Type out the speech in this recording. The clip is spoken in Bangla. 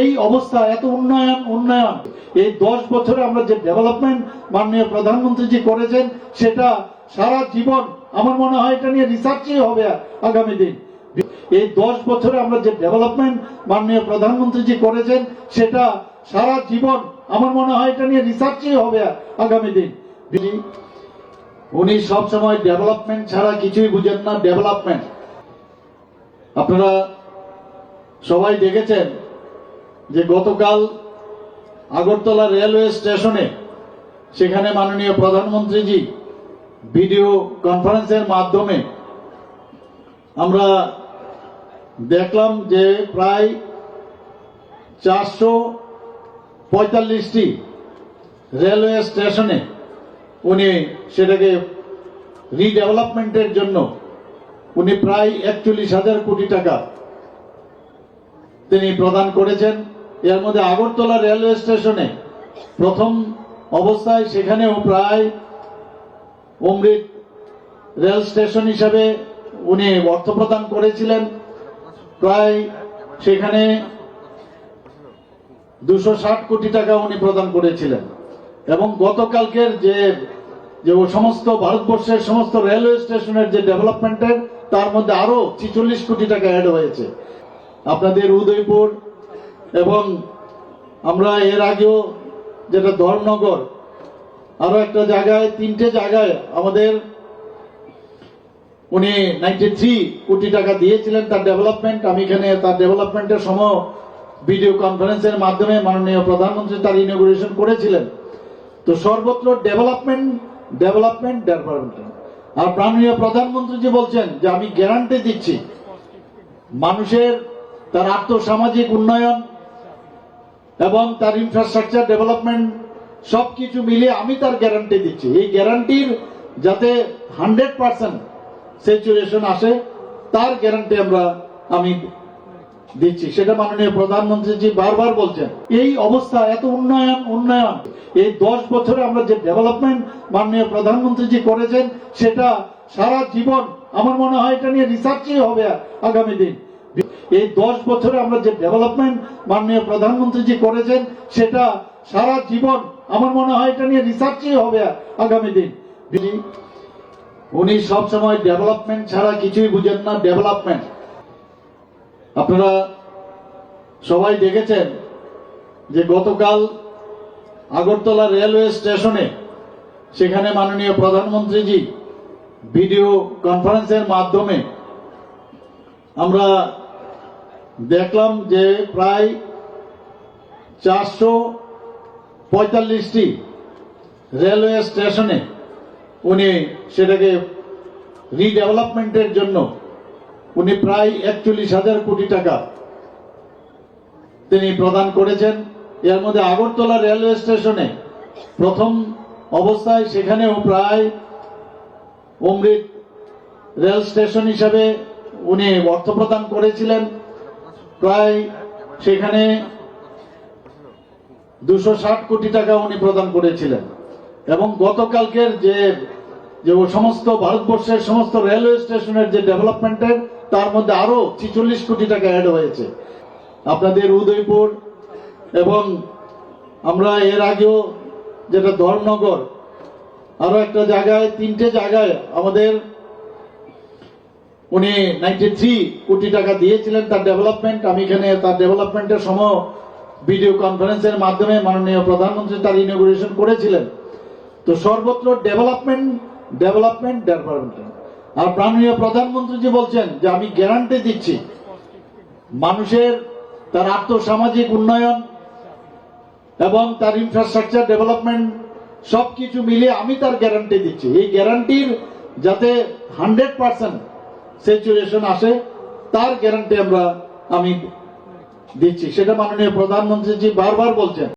এই অবস্থা, এত উন্নয়ন উন্নয়ন। এই দশ বছরে আমরা যে ডেভেলপমেন্ট মাননীয় প্রধানমন্ত্রীজি করেছেন, সেটা সারা জীবন আমার মনে হয় এটা নিয়ে রিসার্চই হবে আগামী দিন। এই দশ বছরে আমরা যে ডেভেলপমেন্ট মাননীয় প্রধানমন্ত্রীজি করেছেন, সেটা সারা জীবন আমার মনে হয় এটা নিয়ে রিসার্চই হবে আগামী দিন। উনি সব সময় ডেভেলপমেন্ট ছাড়া কিছুই বুঝেন না ডেভেলপমেন্ট আপনারা সবাই দেখেছেন যে গতকাল আগরতলা রেলওয়ে স্টেশনে সেখানে মাননীয় প্রধানমন্ত্রীজি ভিডিও কনফারেন্সের মাধ্যমে আমরা দেখলাম যে প্রায় চারশো পঁয়তাল্লিশটি রেলওয়ে স্টেশনে উনি সেটাকে রিডেভেলপমেন্টের জন্য উনি প্রায় একচল্লিশ হাজার কোটি টাকা তিনি প্রদান করেছেন। এর মধ্যে আগরতলা রেলওয়ে স্টেশনে প্রথম অবস্থায় সেখানেও প্রায় অমৃত রেল স্টেশন হিসাবে উনি অর্থ প্রদান করেছিলেন। প্রায় সেখানে দুশো কোটি টাকা উনি প্রদান করেছিলেন। এবং গতকালকের যে যে সমস্ত ভারতবর্ষের সমস্ত রেলওয়ে স্টেশনের যে ডেভেলপমেন্টের, তার মধ্যে আরও ছিচল্লিশ কোটি টাকা অ্যাড হয়েছে। আপনাদের উদয়পুর এবং আমরা এর আগেও যেটা ধর্মনগর, আরও একটা জায়গায়, তিনটে জায়গায় আমাদের উনি নাইনটি থ্রি কোটি টাকা দিয়েছিলেন তার ডেভেলপমেন্ট। আমি এখানে তার ডেভেলপমেন্টের সময় ভিডিও কনফারেন্সের মাধ্যমে মাননীয় প্রধানমন্ত্রী তার ইনোগ্রেশন করেছিলেন। তো সর্বত্র ডেভেলপমেন্ট ডেভেলপমেন্ট ডেভেলপমেন্ট। আর মাননীয় প্রধানমন্ত্রী যে বলছেন যে আমি গ্যারান্টি দিচ্ছি, মানুষের তার আর্থসামাজিক উন্নয়ন এবং তার ইনফ্রাস্ট্রাকচার ডেভেলপমেন্ট সবকিছু মিলিয়ে আমি তার গ্যারান্টি দিচ্ছি। এই গ্যারান্টির যাতে হান্ড্রেড পার্সেন্ট স্যাচুরেশন আসে, তার গ্যারান্টি আমরা, আমি দিচ্ছি। সেটা মাননীয় প্রধানমন্ত্রীজি বারবার বলছেন। এই অবস্থা, এত উন্নয়ন উন্নয়ন। এই দশ বছরে আমরা যে ডেভেলপমেন্ট মাননীয় প্রধানমন্ত্রীজি করেছেন, সেটা সারা জীবন, আমার মনে হয় এটা নিয়ে রিসার্চই হবে আগামী দিন। এই দশ বছরে আমরা যে ডেভেলপমেন্ট মাননীয় প্রধানমন্ত্রীজি করেছেন, সেটা সারা জীবন আমার মনে হয় এটা নিয়ে রিসার্চই হবে আগামী দিন। উনি সব সময় ডেভেলপমেন্ট ছাড়া কিছুই বুঝেন না ডেভেলপমেন্ট আপনারা সবাই দেখেছেন যে গতকাল আগরতলা রেলওয়ে স্টেশনে সেখানে মাননীয় প্রধানমন্ত্রীজি ভিডিও কনফারেন্সের মাধ্যমে আমরা দেখলাম যে প্রায় চারশো পঁয়তাল্লিশটি রেলওয়ে স্টেশনে উনি সেটাকে রিডেভেলপমেন্টের জন্য উনি প্রায় একচল্লিশ হাজার কোটি টাকা তিনি প্রদান করেছেন। এর মধ্যে আগরতলা রেলওয়ে স্টেশনে প্রথম অবস্থায় সেখানেও প্রায় অমৃত রেল স্টেশন হিসাবে উনি অর্থ প্রদান করেছিলেন। প্রায় সেখানে দুশো কোটি টাকা উনি প্রদান করেছিলেন। এবং গতকালকের যে যে সমস্ত ভারতবর্ষের সমস্ত রেলওয়ে স্টেশনের যে ডেভেলপমেন্টের, তার মধ্যে আরও ছিচল্লিশ কোটি টাকা অ্যাড হয়েছে। আপনাদের উদয়পুর এবং আমরা এর আগেও যেটা ধর্মনগর আরও একটা জায়গায়, তিনটে জায়গায় আমাদের উনি নাইনটি থ্রি কোটি টাকা দিয়েছিলেন তার ডেভেলপমেন্ট আমি এখানে তার ডেভেলপমেন্টের সময় ভিডিও কনফারেন্সের মাধ্যমে মাননীয় প্রধানমন্ত্রী তার ইনোগ্রেশন করেছিলেন। তো সর্বত্র ডেভেলপমেন্ট ডেভেলপমেন্ট ডেভেলপমেন্ট আর মাননীয় প্রধানমন্ত্রী যে বলছেন যে আমি গ্যারান্টি দিচ্ছি, মানুষের তার আর্থসামাজিক উন্নয়ন এবং তার ইনফ্রাস্ট্রাকচার ডেভেলপমেন্ট সবকিছু মিলিয়ে আমি তার গ্যারান্টি দিচ্ছি। এই গ্যারান্টির যাতে হান্ড্রেড পার্সেন্ট স্যাচুরেশন আসে তার গ্যারান্টি আমরা আমি দিচ্ছি। সেটা মাননীয় প্রধানমন্ত্রীজি বারবার বলছেন।